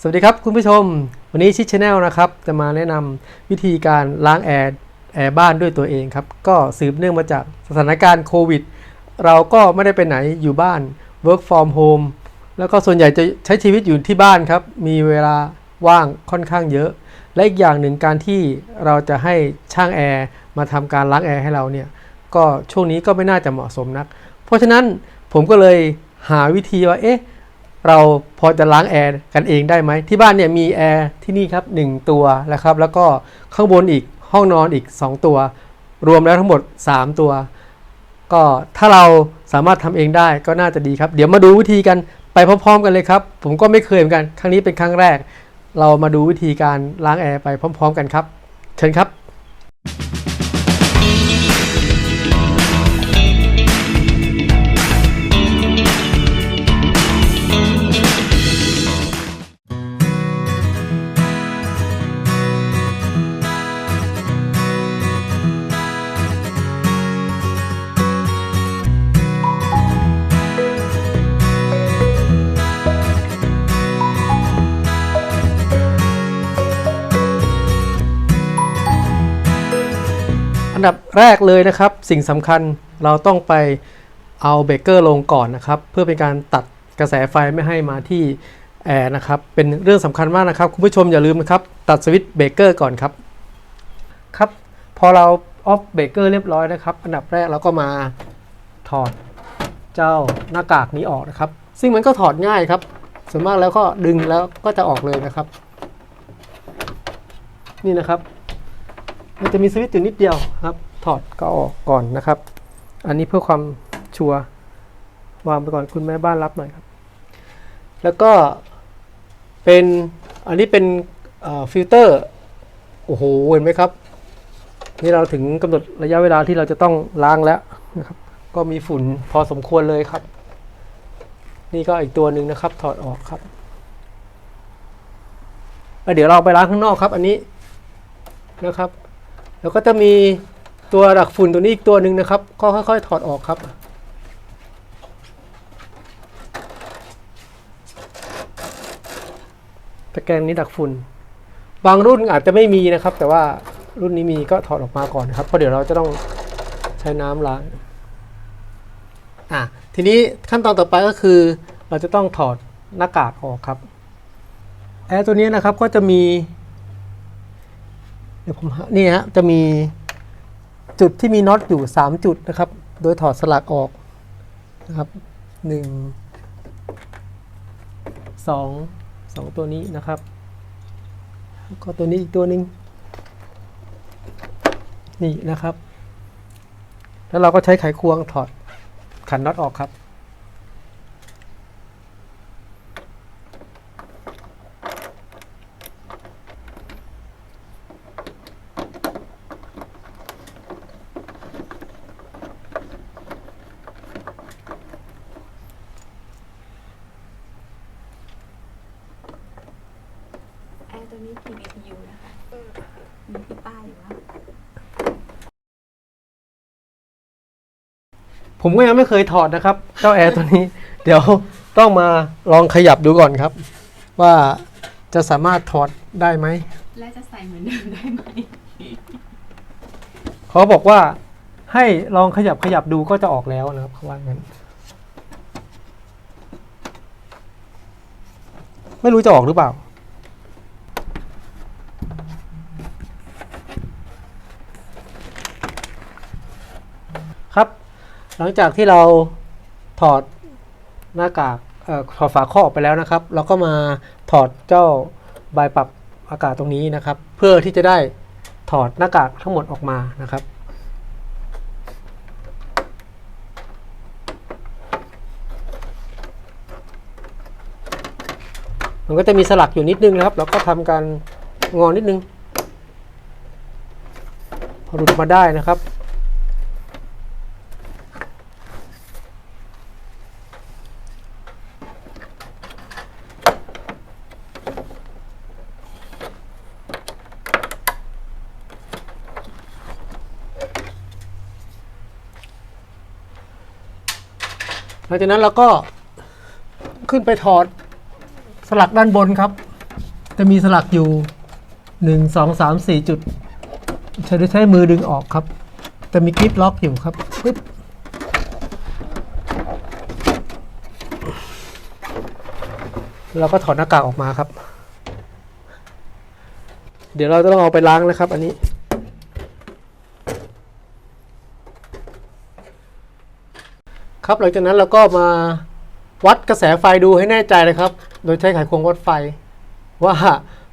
สวัสดีครับคุณผู้ชม วันนี้ชิดชแนลนะครับ จะมาแนะนำวิธีการล้างแอร์แอร์บ้านด้วยตัวเองครับ ก็สืบเนื่องมาจากสถานการณ์โควิด เราก็ไม่ได้ไปไหนอยู่บ้าน work from home แล้วก็ส่วนใหญ่จะใช้ชีวิตอยู่ที่บ้านครับ มีเวลาว่างค่อนข้างเยอะ และอีกอย่างหนึ่งการที่เราจะให้ช่างแอร์มาทำการล้างแอร์ให้เราเนี่ยก็ช่วงนี้ก็ไม่น่าจะเหมาะสมนัก เพราะฉะนั้นผมก็เลยหาวิธีว่าเอ๊ะ เราพอจะล้างแอร์กันเองได้ไหมที่บ้านเนี่ยมีแอร์ที่นี่ครับ 1 ตัวนะครับ แล้วก็ข้างบนอีกห้องนอนอีก 2 ตัว รวมแล้วทั้งหมด 3 ตัว ก็ถ้าเราสามารถทำเองได้ก็น่าจะดีครับ เดี๋ยวมาดูวิธีกันไปพร้อม ๆ กันเลยครับ ผมก็ไม่เคยเหมือนกัน ครั้งนี้เป็นครั้งแรก เรามาดูวิธีการล้างแอร์ไปพร้อม ๆ กันครับ เชิญครับ นดับแรกเลยนะครับ สิ่งสำคัญเราต้องไปเอาเบรกเกอร์ลงก่อนนะครับ เพื่อเป็นการตัดกระแสไฟไม่ให้มาที่แอร์นะครับ เป็นเรื่องสำคัญมากนะครับ คุณผู้ชมอย่าลืมนะครับ ตัดสวิตช์เบรกเกอร์ก่อนครับ ครับ พอเราออฟเบรกเกอร์เรียบร้อยนะครับ อันดับแรกเราก็มาถอดเจ้าหน้ากากนี้ออกนะครับ ซึ่งมันก็ถอดง่ายครับ ส่วนมากแล้วก็ดึงแล้วก็จะออกเลยนะครับ นี่นะครับ มันจะมีสวิตช์อยู่นิดเดียวครับ ถอดก็ออกก่อนนะครับ อันนี้เพื่อความชัวร์วางไปก่อนคุณแม่บ้านรับหน่อยครับ แล้วก็เป็นอันนี้เป็นฟิลเตอร์โอ้โหเห็นไหมครับ นี่เราถึงกำหนดระยะเวลาที่เราจะต้องล้างแล้วนะครับ ก็มีฝุ่นพอสมควรเลยครับ นี่ก็อีกตัวหนึ่งนะครับ ถอดออกครับเดี๋ยวเราไปล้างข้างนอกครับ อันนี้นะครับ แล้วก็จะมีตัวดักฝุ่นตัวนี้อีกตัวหนึ่งนะครับ ก็ค่อย ๆ ถอดออกครับ ตะแกรงนี้ดักฝุ่น บางรุ่นอาจจะไม่มีนะครับ แต่ว่ารุ่นนี้มีก็ถอดออกมาก่อนนะครับ เพราะเดี๋ยวเราจะต้องใช้น้ำล้าง อะ ทีนี้ขั้นตอนต่อไปก็คือ เราจะต้องถอดหน้ากากออกครับ แอร์ตัวนี้นะครับก็จะมี เดี๋ยวผมหานี่ฮะจะมีจุดที่มีน็อตอยู่ 3 จุดนะครับ โดยถอดสลักออกนะครับหนึ่งสองสองตัวนี้นะครับแล้วก็ตัวนี้อีกตัวหนึ่งนี่นะครับ แล้วเราก็ใช้ไขควงถอดขันน็อตออกครับ แอร์ตัวนี้กี่ BTU นะคะมีที่ป้ายอยู่ว่า ผมก็ยังไม่เคยถอดนะครับ เจ้าแอร์ตัวนี้ เดี๋ยวต้องมาลองขยับดูก่อนครับ ว่าจะสามารถถอดได้ไหม และจะใส่เหมือนเดิมได้ไหม เขาบอกว่าให้ลองขยับขยับดูก็จะออกแล้วนะครับเขาว่างั้น ไม่รู้จะออกหรือเปล่า ครับ ห ลังจากที่เราถอดหน้ากากออถอดฝาครอบออกไปแล้วนะครับ เราก็มาถอดเจ้าใบาปรับอากาศตรงนี้นะครับ เพื่อที่จะได้ถอดหน้ากากทั้งหมดออกมานะครับ มันก็จะมีสลักอยู่นิดนึงนะครับ เราก็ทำการงอนิดนึงพอหลุดมาได้นะครับ ลังจากนั้นเราก็ขึ้นไปถอดสลักด้านบนครับ จะมีสลักอยู่หนึ่งสองสามสี่จุดใช้ใช้มือดึงออกครับ จะมีกริปล็อกอยู่ครับปึ๊บเราก็ถอดหน้ากากออกมาครับ เดี๋ยวเราจะต้องเอาไปล้างนะครับ อันนี้ ครับหลังจากนั้นเราก็มาวัดกระแสไฟดูให้แน่ใจเลยครับ โดยใช้ไขควงวัดไฟ ว่า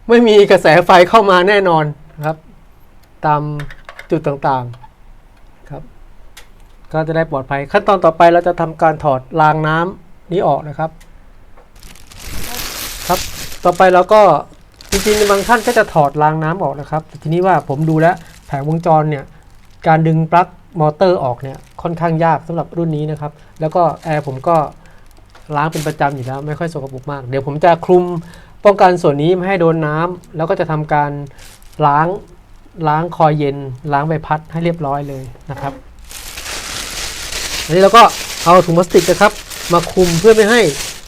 ไม่มีกระแสไฟเข้ามาแน่นอนครับ ตามจุดต่างๆครับ ก็จะได้ปลอดภัย ขั้นตอนต่อไปเราจะทำการถอดรางน้ำนี้ออกนะครับ ครับต่อไปเราก็จริงๆบางท่านก็จะถอดรางน้ำออกนะครับแต่ทีนี้ว่าผมดูแล้วแผงวงจรเนี่ยการดึงปลั๊กมอเตอร์ออกเนี่ย ค่อนข้างยากสำหรับรุ่นนี้นะครับ แล้วก็แอร์ผมก็ล้างเป็นประจำอยู่แล้ว ไม่ค่อยสกปรกมาก เดี๋ยวผมจะคลุมป้องกันส่วนนี้ไม่ให้โดนน้ำแล้วก็จะทำการล้างล้างคอยเย็น ล้างใบพัดให้เรียบร้อยเลยนะครับอันนี้เราก็เอาถุงพลาสติกนะครับ มาคลุมเพื่อไม่ให้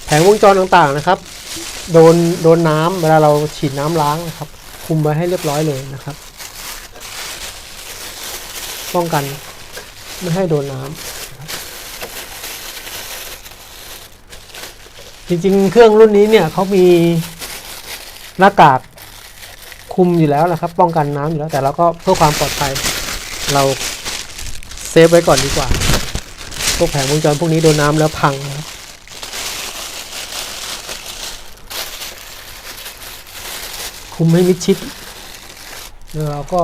แผงวงจรต่างๆนะครับ โดนโดนน้ำเวลาเราฉีดน้ำล้างนะครับ คลุมไว้ให้เรียบร้อยเลยนะครับ ป้องกัน ไม่ให้โดนน้ำจริงๆ เครื่องรุ่นนี้เนี่ยเขามีหน้ากากคุมอยู่แล้วนะครับ ป้องกันน้ำอยู่แล้วแต่เราก็เพื่อความปลอดภัย เราเซฟไว้ก่อนดีกว่า พวกแผงวงจรพวกนี้โดนน้ำแล้วพังนะครับคุมให้มิดชิดแล้วเราก็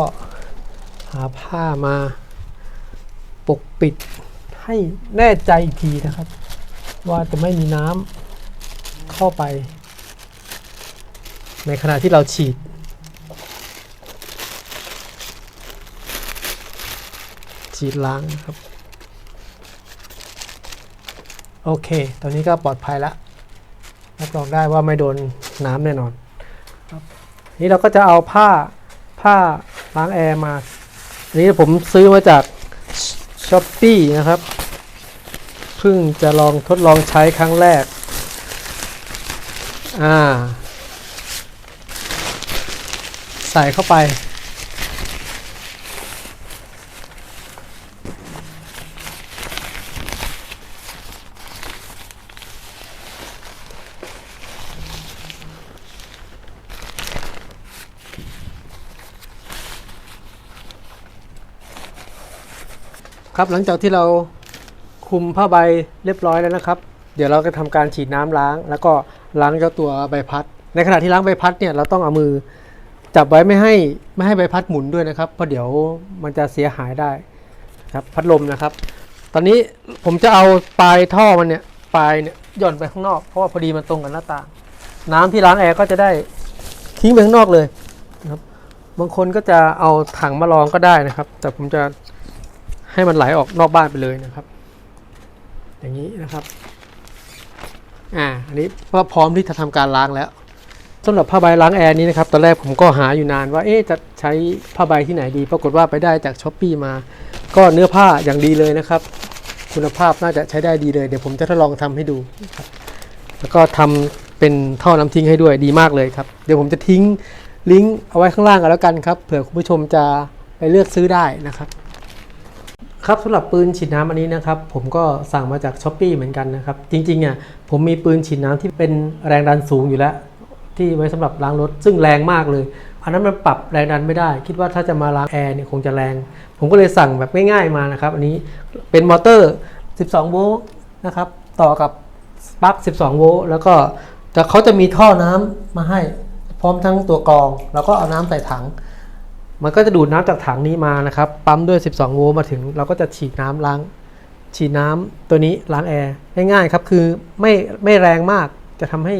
หาผ้ามา ปกปิดให้แน่ใจอีกทีนะครับ ว่าจะไม่มีน้ำเข้าไป ในขณะที่เราฉีดฉีดล้างนะครับ โอเค ตอนนี้ก็ปลอดภัยแล้วรับรองได้ว่าไม่โดนน้ำแน่นอนนี่เราก็จะเอาผ้าผ้าล้างแอร์มาอันนี้ผมซื้อมาจาก ช้อปปี้นะครับ เพิ่งจะลองทดลองใช้ครั้งแรก อ่า ใส่เข้าไป ครับหลังจากที่เราคุมผ้าใบเรียบร้อยแล้วนะครับ เดี๋ยวเราจะทำการฉีดน้ำล้าง แล้วก็ล้างเจ้าตัวใบพัด ในขณะที่ล้างใบพัดเนี่ยเราต้องเอามือจับไว้ไม่ให้ไม่ให้ใบพัดหมุนด้วยนะครับเพราะเดี๋ยวมันจะเสียหายได้ครับพัดลมนะครับ ตอนนี้ผมจะเอาปลายท่อมันเนี่ยปลายเนี่ยย่อนไปข้างนอกเพราะว่าพอดีมันตรงกับหน้าต่าง น้ำที่ล้างแอร์ก็จะได้ทิ้งไปข้างนอกเลยนะครับบางคนก็จะเอาถังมารองก็ได้นะครับ แต่ผมจะ ให้มันไหลออกนอกบ้านไปเลยนะครับ อย่างนี้นะครับอ่าอันนี้ก็พร้อมที่จะทำการล้างแล้วสำหรับผ้าใบล้างแอร์นี้นะครับตอนแรกผมก็หาอยู่นานว่าเอ๊จะใช้ผ้าใบที่ไหนดี ปรากฏว่าไปได้จากช้อปปีมา ก็เนื้อผ้าอย่างดีเลยนะครับ คุณภาพน่าจะใช้ได้ดีเลย เดี๋ยวผมจะทดลองทำให้ดูครับแล้วก็ทำเป็นท่อน้ำทิ้งให้ด้วยดีมากเลยครับ เดี๋ยวผมจะทิ้งลิงก์เอาไว้ข้างล่างกันแล้วกันครับ เผื่อคุณผู้ชมจะไปเลือกซื้อได้นะครับ ครับสำหรับปืนฉีดน้ำอันนี้นะครับผมก็สั่งมาจากช้อปปีเหมือนกันนะครับจริงๆเนี่ยผมมีปืนฉีดน้ำที่เป็นแรงดันสูงอยู่แล้ว ที่ไว้สำหรับล้างรถซึ่งแรงมากเลย อันนั้นมันปรับแรงดันไม่ได้ คิดว่าถ้าจะมาล้างแอร์เนี่ยคงจะแรง ผมก็เลยสั่งแบบง่ายๆมานะครับ อันนี้เป็นมอเตอร์ 12 โวลต์นะครับต่อกับปลั๊ก 12 โวลต์แล้วก็จะเขาจะมีท่อน้ำมาให้พร้อมทั้งตัวกรอง แล้วก็เอาน้ำใส่ถัง มันก็จะดูดน้ำจากถังนี้มานะครับ ปั๊มด้วย 12 โวลต์มาถึง เราก็จะฉีดน้ำล้าง ฉีดน้ำตัวนี้ล้างแอร์ง่ายๆครับ คือไม่ไม่แรงมากจะทำให้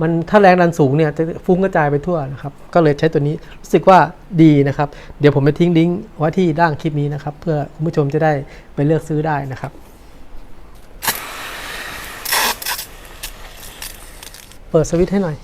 มันถ้าแรงดันสูงเนี่ยจะฟุ้งกระจายไปทั่วนะครับ ก็เลยใช้ตัวนี้รู้สึกว่าดีนะครับ เดี๋ยวผมจะทิ้งลิงก์ไว้ที่ด้านคลิปนี้นะครับ เพื่อคุณผู้ชมจะได้ไปเลือกซื้อได้นะครับ เปิดสวิตช์ให้หน่อย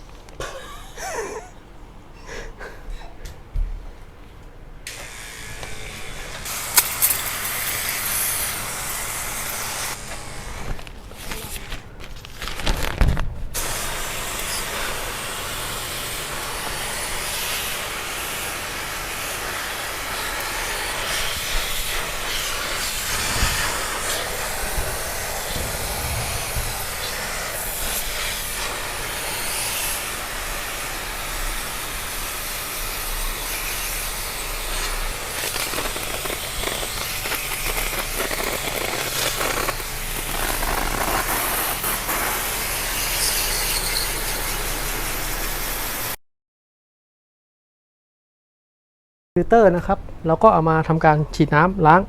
ฟิลเตอร์นะครับเราก็เอามาทำการฉีดน้ำล้าง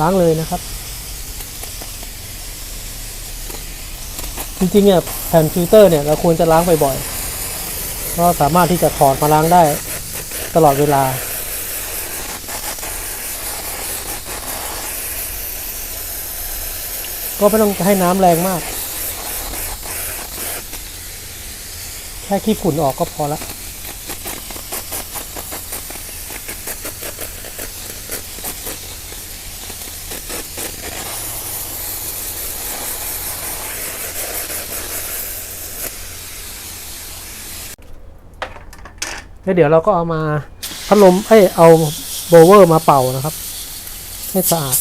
ล้างเลยนะครับ จริงๆเนี่ยแผ่นฟิลเตอร์เนี่ยเราควรจะล้างบ่อยๆเพราะสามารถที่จะถอดมาล้างได้ตลอดเวลา ก็ไม่ต้องให้น้ำแรงมาก แค่ขี้ฝุ่นออกก็พอละ แล้วเดี๋ยวเราก็เอามาพัดลมเอ้ยเอาโบเวอร์มาเป่านะครับ ให้สะอาด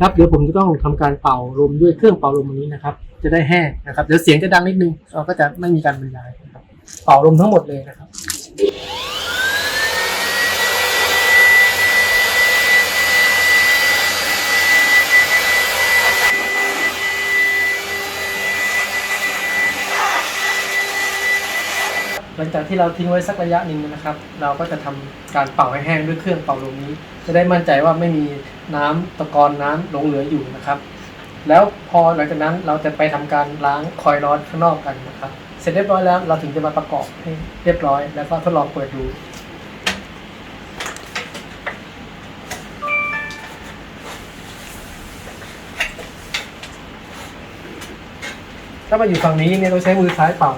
ครับเดี๋ยวผมจะต้องทำการเป่าลมด้วยเครื่องเป่าลมอันนี้นะครับ จะได้แห้งนะครับเดี๋ยวเสียงจะดังนิดนึงเราก็จะไม่มีการบรรยายนะครับเป่าลมทั้งหมดเลยนะครับหลังจากที่เราทิ้งไว้สักระยะหนึ่งนะครับ เราก็จะทำการเป่าให้แห้งด้วยเครื่องเป่าลมนี้ จะได้มั่นใจว่าไม่มีน้ำตะกอนน้ำหลงเหลืออยู่นะครับ แล้วพอหลังจากนั้นเราจะไปทำการล้างคอยล์ร้อนข้างนอกกันนะครับ เสร็จเรียบร้อยแล้วเราถึงจะมาประกอบให้เรียบร้อย แล้วก็ทดลองเปิดดูถ้ามาอยู่ฝั่งนี้เนี่ยเราใช้มือซ้ายเป่า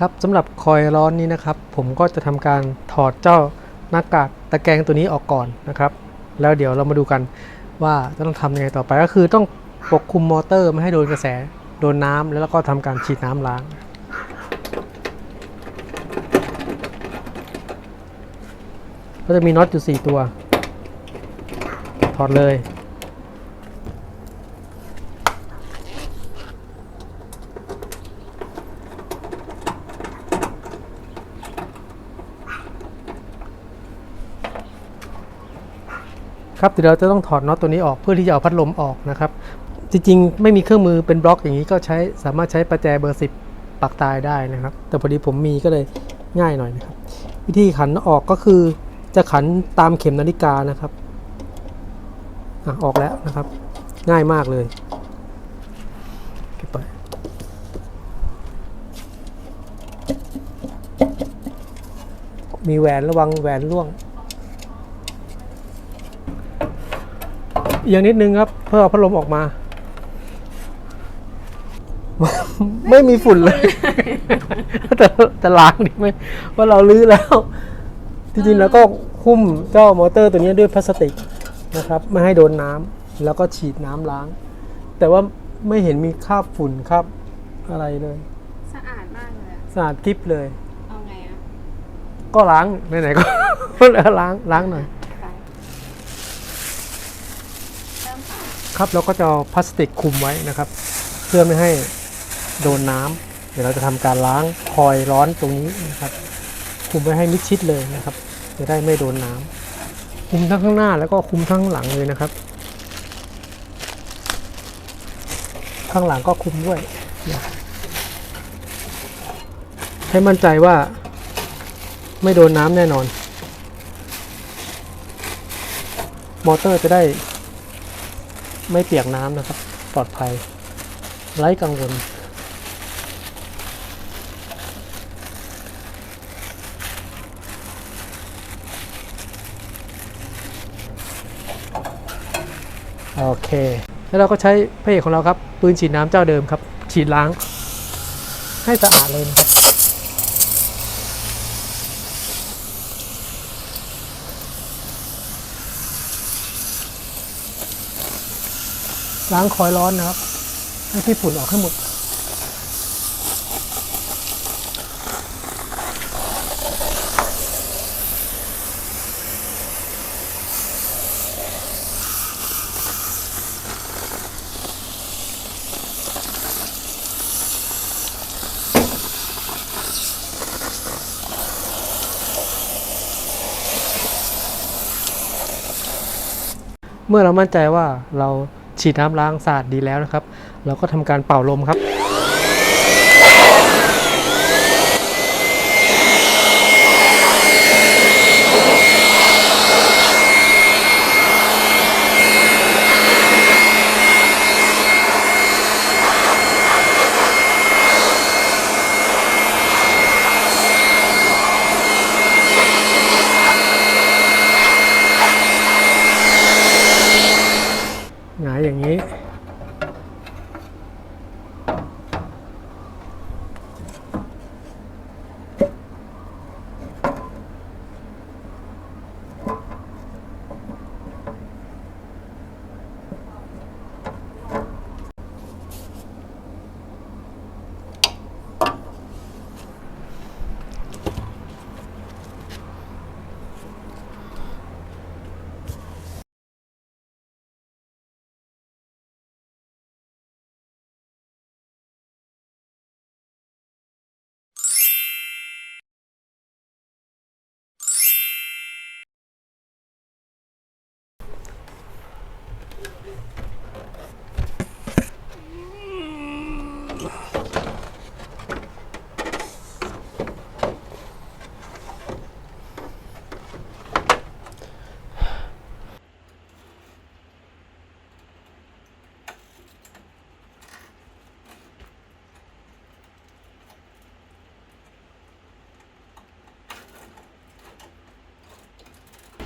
ครับสำหรับคอยล์ร้อนนี้นะครับ ผมก็จะทำการถอดเจ้าหน้ากากตะแกรงตัวนี้ออกก่อนนะครับ แล้วเดี๋ยวเรามาดูกันว่าจะต้องทำยังไงต่อไปก็คือต้องปกคลุมมอเตอร์ไม่ให้โดนกระแสโดนน้ำแล้วก็ทำการฉีดน้ำล้างก็จะมีน็อตอยู่ 4 ตัว ถอดเลย ครับเดี๋ยวเราจะต้องถอดน็อตตัวนี้ออกเพื่อที่จะเอาพัดลมออกนะครับ จริงๆ ไม่มีเครื่องมือเป็นบล็อกอย่างนี้ก็ใช้สามารถใช้ประแจเบอร์ 10 ปักตายได้นะครับ แต่พอดีผมมีก็เลยง่ายหน่อยนะครับ วิธีขันออกก็คือจะขันตามเข็มนาฬิกานะครับอออกแล้วนะครับ ง่ายมากเลยเก็บไปมีแหวนระวังแหวนร่วง อียงนิดนึงครับ เพื่อเอาพัดลมออกมา ไม่มีฝุ่นเลย แต่แต่ล้างดีไหมว่าเราลื้อแล้วจริงๆแล้วก็หุ้มเจ้ามอเตอร์ตัวนี้ด้วยพลาสติกนะครับไม่ให้โดนน้ำแล้วก็ฉีดน้ำล้าง แต่ว่าไม่เห็นมีคราบฝุ่นคราบอะไรเลย สะอาดมากเลยอะสะอาดกริบเลย เอาไงอะก็ล้างไหนๆก็ล้างล้างหน่อย ไปเริ่ม ครับเราก็จะเอาพลาสติกคุมไว้นะครับ เพื่อไม่ให้โดนน้ำเดี๋ยวเราจะทำการล้างคอยร้อนตรงนี้นะครับ คุมไว้ให้มิดชิดเลยนะครับ จะได้ไม่โดนน้ำคุมทั้งข้างหน้าแล้วก็คุมทั้งหลังเลยนะครับ ข้างหลังก็คุมด้วยให้มั่นใจว่าไม่โดนน้ำแน่นอน มอเตอร์จะได้ ไม่เปียกน้ำนะครับ ปลอดภัย ไร้กังวลโอเค แล้วเราก็ใช้พระเอกของเราครับ ปืนฉีดน้ำเจ้าเดิมครับ ฉีดล้าง ให้สะอาดเลยนะครับ ล้างคอยล์ร้อนนะครับ ให้พี่ฝุ่นออกให้หมดเมื่อเรามั่นใจว่าเรา ฉีดน้ำล้างสะอาดดีแล้วนะครับ เราก็ทำการเป่าลมครับ หงายอย่างนี้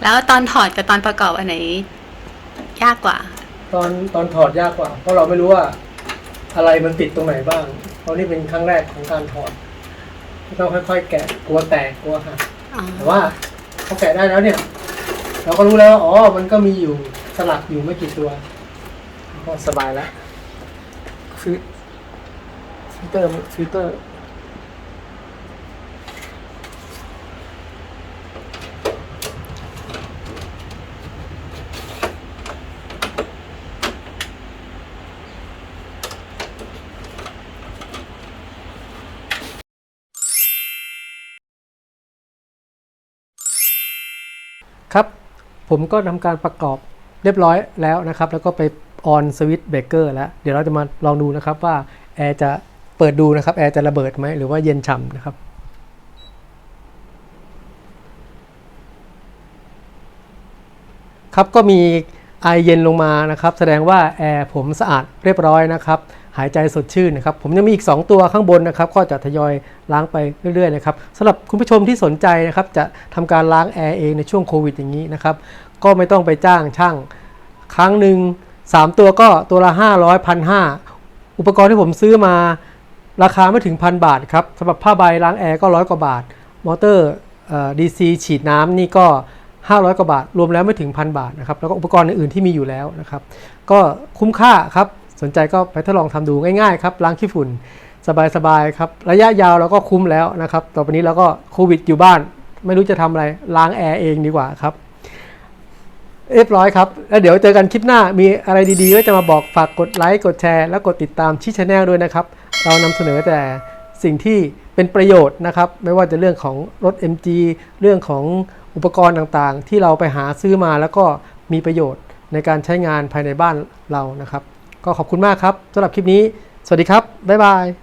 แล้วตอนถอดกับตอนประกอบอันไหน ยากกว่า ตอนตอนถอดยากกว่า เพราะเราไม่รู้ว่าอะไรมันติดตรงไหนบ้าง เพราะนี่เป็นครั้งแรกของการถอดต้องค่อยๆแกะกลัวแตกกลัวหักอ๋อแต่ว่าพอแกะได้แล้วเนี่ย เราก็รู้แล้วว่าอ๋อมันก็มีอยู่สลักอยู่ไม่กี่ตัวก็สบายแล้วฟิลฟิลเตอร์ฟิลเตอร์ ครับ ผมก็ทำการประกอบเรียบร้อยแล้วนะครับ แล้วก็ไปออนสวิตช์เบรกเกอร์แล้ว เดี๋ยวเราจะมาลองดูนะครับว่าแอร์จะเปิดดูนะครับแอร์จะระเบิดไหมหรือว่าเย็นฉ่ำนะครับครับก็มีไอเย็นลงมานะครับ แสดงว่าแอร์ผมสะอาดเรียบร้อยนะครับ หายใจสดชื่นนะครับ ผมยังมีอีก 2 ตัวข้างบนนะครับ ก็จะทยอยล้างไปเรื่อยๆนะครับสำหรับคุณผู้ชมที่สนใจนะครับ จะทำการล้างแอร์เองในช่วงโควิดอย่างนี้นะครับ ก็ไม่ต้องไปจ้างช่าง ครั้งหนึ่ง3 ตัวก็ตัวละ 500พันห้าอุปกรณ์ที่ผมซื้อมาราคาไม่ถึงพันบาทครับสำหรับผ้าใบล้างแอร์ก็ร้อยกว่าบาท มอเตอร์ดีซีฉีดน้ำนี่ก็ 500 กว่าบาท รวมแล้วไม่ถึงพันบาทนะครับ แล้วก็อุปกรณ์อื่นๆที่มีอยู่แล้วนะครับ ก็คุ้มค่าครับ สนใจก็ไปทดลองทำดูง่ายๆครับล้างขี้ฝุ่นสบายๆครับระยะยาวเราก็คุ้มแล้วนะครับต่อไปนี้เราก็โควิดอยู่บ้าน ไม่รู้จะทำอะไรล้างแอร์เองดีกว่าครับเรียบร้อยครับ แล้วเดี๋ยวเจอกันคลิปหน้ามีอะไรดีๆก็จะมาบอกฝากกดไลค์กดแชร์ และกดติดตามที่ช anel ด้วยนะครับ เรานำเสนอแต่สิ่งที่เป็นประโยชน์นะครับ ไม่ว่าจะเรื่องของรถ MG เรื่องของอุปกรณ์ต่างๆ ที่เราไปหาซื้อมาแล้วก็มีประโยชน์ในการใช้งานภายในบ้านเรานะครับ ก็ขอบคุณมากครับสำหรับคลิปนี้ สวัสดีครับ บ๊ายบาย